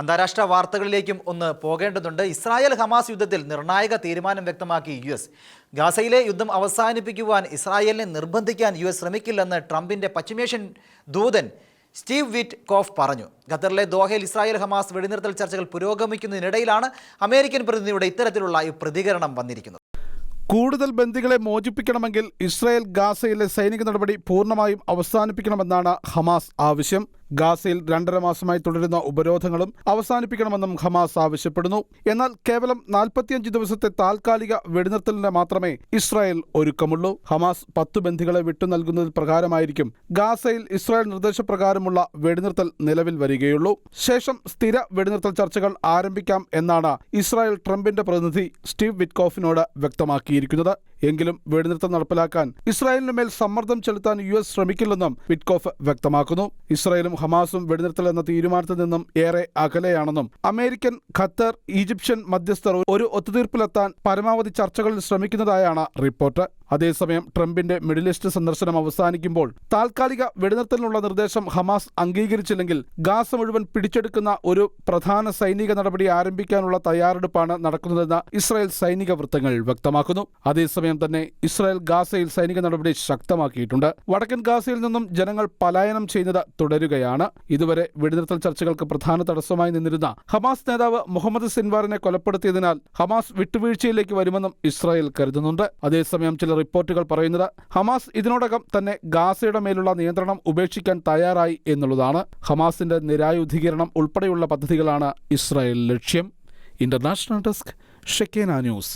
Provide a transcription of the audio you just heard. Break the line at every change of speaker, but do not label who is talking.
അന്താരാഷ്ട്ര വാർത്തകളിലേക്കും ഒന്ന് പോകേണ്ടതുണ്ട്. ഇസ്രായേൽ ഹമാസ് യുദ്ധത്തിൽ നിർണായക തീരുമാനം വ്യക്തമാക്കി യു എസ്. ഗാസയിലെ യുദ്ധം അവസാനിപ്പിക്കുവാൻ ഇസ്രായേലിനെ നിർബന്ധിക്കാൻ യു എസ് ശ്രമിക്കില്ലെന്ന് ട്രംപിന്റെ പശ്ചിമേഷ്യൻ ദൂതൻ സ്റ്റീവ് വിറ്റ് കോഫ് പറഞ്ഞു. ഖത്തറിലെ ദോഹയിൽ ഇസ്രായേൽ ഹമാസ് വെടിനിർത്തൽ ചർച്ചകൾ പുരോഗമിക്കുന്നതിനിടയിലാണ് അമേരിക്കൻ പ്രതിനിധിയുടെ ഇത്തരത്തിലുള്ള ഈ പ്രതികരണം വന്നിരിക്കുന്നത്.
കൂടുതൽ ബന്ദികളെ മോചിപ്പിക്കണമെങ്കിൽ ഇസ്രായേൽ ഗാസയിലെ സൈനിക നടപടി പൂർണമായും അവസാനിപ്പിക്കണമെന്നാണ് ഹമാസ് ആവശ്യം. ഗാസയിൽ രണ്ടര മാസമായി തുടരുന്ന ഉപരോധങ്ങളും അവസാനിപ്പിക്കണമെന്നും ഹമാസ് ആവശ്യപ്പെടുന്നു. എന്നാൽ കേവലം നാൽപ്പത്തിയഞ്ച് ദിവസത്തെ താൽക്കാലിക വെടിനിർത്തലിന് മാത്രമേ ഇസ്രായേൽ ഒരുക്കമുള്ളൂ. ഹമാസ് പത്ത് ബന്ധികളെ വിട്ടു നൽകുന്നതിൽ പ്രകാരമായിരിക്കും ഗാസയിൽ ഇസ്രായേൽ നിർദ്ദേശപ്രകാരമുള്ള വെടിനിർത്തൽ നിലവിൽ വരികയുള്ളൂ. ശേഷം സ്ഥിര വെടിനിർത്തൽ ചർച്ചകൾ ആരംഭിക്കാം എന്നാണ് ഇസ്രായേൽ ട്രംപിന്റെ പ്രതിനിധി സ്റ്റീവ് വിറ്റ്കോഫിനോട് വ്യക്തമാക്കിയിരിക്കുന്നത്. എങ്കിലും വെടിനിർത്തം നടപ്പിലാക്കാൻ ഇസ്രായേലിന് മേൽ സമ്മർദ്ദം ചെലുത്താൻ യു എസ് ശ്രമിക്കില്ലെന്നും വിറ്റ്കോഫ് വ്യക്തമാക്കുന്നു. ഇസ്രായേലും ഹമാസും വെടിനിർത്തൽ എന്ന തീരുമാനത്തിൽ നിന്നും ഏറെ അകലെയാണെന്നും അമേരിക്കൻ ഖത്തർ ഈജിപ്ഷ്യൻ മധ്യസ്ഥർ ഒരു ഒത്തുതീർപ്പിലെത്താൻ പരമാവധി ചർച്ചകളിൽ ശ്രമിക്കുന്നതായാണ് റിപ്പോർട്ട്. അതേസമയം ട്രംപിന്റെ മിഡിൽ ഈസ്റ്റ് സന്ദർശനം അവസാനിക്കുമ്പോൾ താൽക്കാലിക വെടിനിർത്തലിനുള്ള നിർദ്ദേശം ഹമാസ് അംഗീകരിച്ചില്ലെങ്കിൽ ഗാസ മുഴുവൻ പിടിച്ചെടുക്കുന്ന ഒരു പ്രധാന സൈനിക നടപടി ആരംഭിക്കാനുള്ള തയ്യാറെടുപ്പാണ് നടക്കുന്നതെന്ന് ഇസ്രായേൽ സൈനിക വൃത്തങ്ങൾ വ്യക്തമാക്കുന്നു. അതേസമയം തന്നെ ഇസ്രായേൽ ഗാസയിൽ സൈനിക നടപടി ശക്തമാക്കിയിട്ടുണ്ട്. വടക്കൻ ഗാസയിൽ നിന്നും ജനങ്ങൾ പലായനം ചെയ്യുന്നത് തുടരുകയാണ്. ഇതുവരെ വെടിനിർത്തൽ ചർച്ചകൾക്ക് പ്രധാന തടസ്സമായി നിന്നിരുന്ന ഹമാസ് നേതാവ് മുഹമ്മദ് സിൻവാറിനെ കൊലപ്പെടുത്തിയതിനാൽ ഹമാസ് വിട്ടുവീഴ്ചയിലേക്ക് വരുമെന്നും ഇസ്രായേൽ കരുതുന്നുണ്ട്. അതേസമയം ചില റിപ്പോർട്ടുകൾ പറയുന്നത് ഹമാസ് ഇതിനോടകം തന്നെ ഗാസയുടെ മേലുള്ള നിയന്ത്രണം ഉപേക്ഷിക്കാൻ തയ്യാറായി എന്നുള്ളതാണ്. ഹമാസിന്റെ നിരായുധീകരണം ഉൾപ്പെടെയുള്ള പദ്ധതികളാണ് ഇസ്രായേൽ ലക്ഷ്യം. International desk Shekinah news.